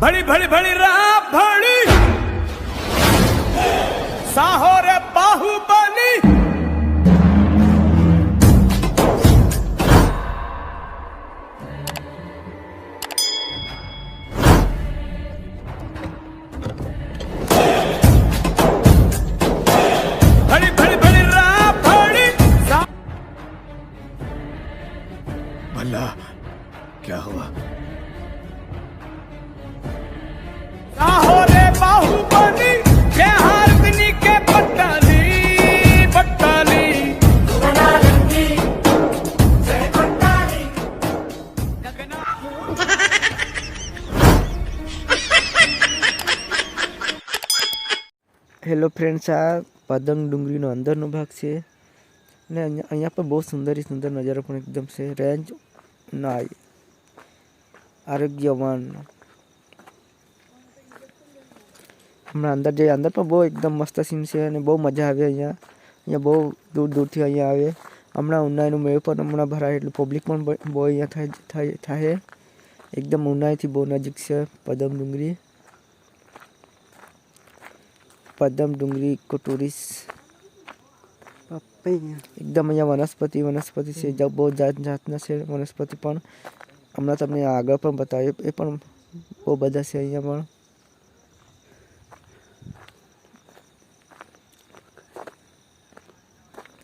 भड़ी भड़ी भड़ी रहा भड़ी। साहो रे बाहुबली भला क्या हुआ? હેલો ફ્રેન્ડ્સ આ પતંગ ડુંગળીનો અંદરનો ભાગ છે ને અહીંયા અહીંયા પર બહુ સુંદરી સુંદર નજારો પણ એકદમ છે રેન્જ નાય આરોગ્યવાન હમણાં અંદર જઈએ અંદર પણ બહુ એકદમ મસ્ત સીન છે અને બહુ મજા આવે અહીંયા અહીંયા બહુ દૂર દૂરથી અહીંયા આવે હમણાં ઉનાળીનું મેળ પણ હમણાં ભરાય એટલે પબ્લિક પણ બહુ બહુ અહીંયા થાય થાય થાય એકદમ ઉનાળીથી બહુ નજીક છે પદમ ડુંગળી પદમ ડુંગળી ઇકો ટુરિસ્ટ એકદમ અહીંયા વનસ્પતિ વનસ્પતિ છે જ બહુ જાત જાતના છે વનસ્પતિ પણ હમણાં તમને આગળ પણ બતાવ્યું એ પણ બહુ બધા છે અહીંયા પણ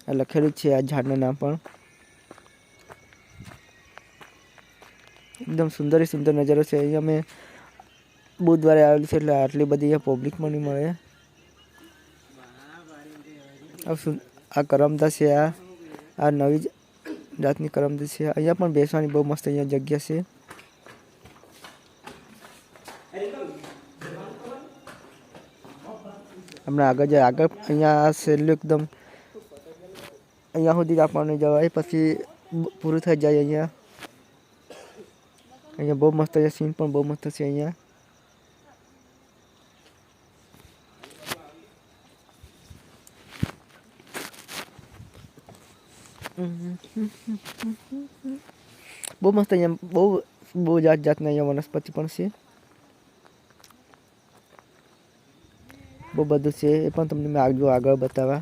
આ લખેલું છે આ ઝાડના નામ પણ. એકદમ સુંદર સુંદર નજારો છે. અહીંયા અમે બુધવારે આવેલું છે એટલે આટલી બધી અહીંયા પબ્લિક પણ નહીં મળે. આ કરમદા છે આ. આ નવી જાતની કરમદા છે. અહીંયા પણ બેસવાની બહુ મસ્ત અહીંયા જગ્યા છે. હમણાં આગળ જાય આગળ, અહીંયા આ સહેલું એકદમ અહીંયા સુધી જ આપણને જવાય પછી પૂરું થઈ જાય અહીંયા અહીંયા બહુ મસ્ત છે સીન પણ બહુ મસ્ત છે અહીંયા બહુ મસ્ત અહીંયા બહુ બહુ જાત જાતના અહીંયા વનસ્પતિ પણ છે બહુ બધું છે એ પણ તમને મેં આગળ આગળ બતાવવા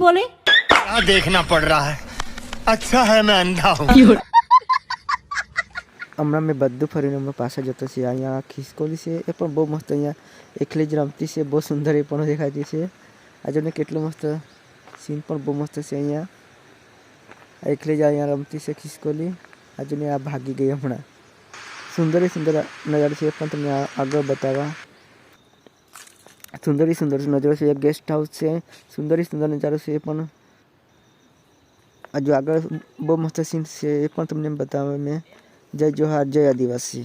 नहीं बोले? क्या देखना पड़ रहा है? अच्छा है मैं अंधा हूँ। हमरा में बद्दू फरीन में पास जत से यहाँ खिसकोली से ए बहुत मस्त यहाँ एकले जमती से बहुत सुंदर ए पण देखा दी से। आज ने केटलो मस्त सीन पर बहुत मस्त से यहाँ एकले जा यहाँ रमती से खिसकोली आज ने आ भागी गई अपना। सुंदर ही सुंदर नज़र से अपन तुम्हें आगे बतावा। સુંદરી સુંદર નજારો છે એક ગેસ્ટ હાઉસ છે. સુંદરી સુંદર નજારો છે એ પણ હજુ આગળ બહુ મસ્ત સીન છે. એ પણ તમને બતાવે મેં. જય જોહાર, જય આદિવાસી.